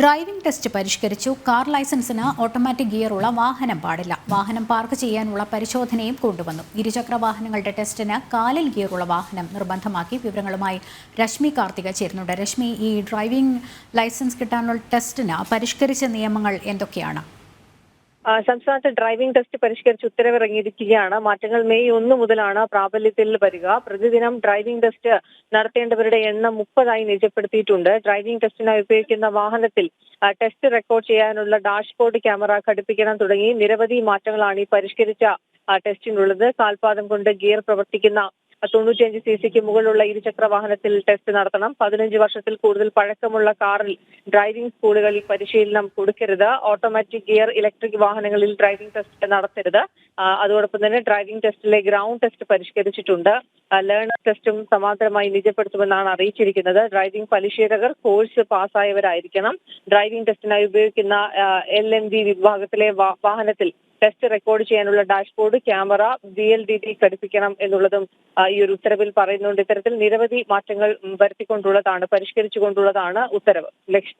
Driving test പരിഷ്കരിച്ചു. Car ലൈസൻസിന് automatic ഗിയറുള്ള വാഹനം പാടില്ല. വാഹനം പാർക്ക് ചെയ്യാനുള്ള പരിശോധനയും കൊണ്ടുവന്നു. ഇരുചക്ര വാഹനങ്ങളുടെ ടെസ്റ്റിന് കാലിൽ ഗിയറുള്ള വാഹനം നിർബന്ധമാക്കി വിവരങ്ങളുമായി രശ്മി കാർത്തിക ചേരുന്നുണ്ട്. രശ്മി ഈ ഡ്രൈവിംഗ് ലൈസൻസ് കിട്ടാനുള്ള ടെസ്റ്റിന് പരിഷ്കരിച്ച നിയമങ്ങൾ എന്തൊക്കെയാണ്? സംസ്ഥാനത്ത് ഡ്രൈവിംഗ് ടെസ്റ്റ് പരിഷ്കരിച്ച് ഉത്തരവിറങ്ങിയിരിക്കുകയാണ്. മാറ്റങ്ങൾ മെയ് ഒന്ന് മുതലാണ് പ്രാബല്യത്തിൽ വരിക. പ്രതിദിനം ഡ്രൈവിംഗ് ടെസ്റ്റ് നടത്തേണ്ടവരുടെ എണ്ണം മുപ്പതായി നിജപ്പെടുത്തിയിട്ടുണ്ട്. ഡ്രൈവിംഗ് ടെസ്റ്റിനായി ഉപയോഗിക്കുന്ന വാഹനത്തിൽ ടെസ്റ്റ് റെക്കോർഡ് ചെയ്യാനുള്ള ഡാഷ്ബോർഡ് ക്യാമറ ഘടിപ്പിക്കണം തുടങ്ങി നിരവധി മാറ്റങ്ങളാണ് ഈ പരിഷ്കരിച്ച ടെസ്റ്റിനുള്ളത് കാൽപാദം കൊണ്ട് ഗിയർ പ്രവർത്തിക്കുന്ന തൊണ്ണൂറ്റിയഞ്ച് സി സിക്ക് മുകളിലുള്ള ഇരുചക്ര വാഹനത്തിൽ ടെസ്റ്റ് നടത്തണം. പതിനഞ്ച് വർഷത്തിൽ കൂടുതൽ പഴക്കമുള്ള കാറിൽ ഡ്രൈവിംഗ് സ്കൂളുകളിൽ പരിശീലനം കൊടുക്കരുത്. ഓട്ടോമാറ്റിക് ഗിയർ ഇലക്ട്രിക് വാഹനങ്ങളിൽ ഡ്രൈവിംഗ് ടെസ്റ്റ് നടത്തരുത്. അതോടൊപ്പം തന്നെ ഡ്രൈവിംഗ് ടെസ്റ്റിലെ ഗ്രൗണ്ട് ടെസ്റ്റ് പരിഷ്കരിച്ചിട്ടുണ്ട്. ലേണർ ടെസ്റ്റും സമാന്തരമായി നിജപ്പെടുത്തുമെന്നാണ് അറിയിച്ചിരിക്കുന്നത്. ഡ്രൈവിംഗ് പരിശീലകർ കോഴ്സ് പാസ്സായവരായിരിക്കണം. ഡ്രൈവിംഗ് ടെസ്റ്റിനായി ഉപയോഗിക്കുന്ന എൽ എൻ വി വിഭാഗത്തിലെ വാഹനത്തിൽ ടെസ്റ്റ് റെക്കോർഡ് ചെയ്യാനുള്ള dashboard camera B L D D ഘടിപ്പിക്കണം എന്നുള്ളതും ഈ ഒരു ഉത്തരവിൽ പറയുന്നുണ്ട്. ഇത്തരത്തിൽ നിരവധി മാറ്റങ്ങൾ വരുത്തിക്കൊണ്ടുള്ളതാണ് പരിഷ്കരിച്ചുകൊണ്ടുള്ളതാണ് ഉത്തരവ്. ലക്ഷ്യം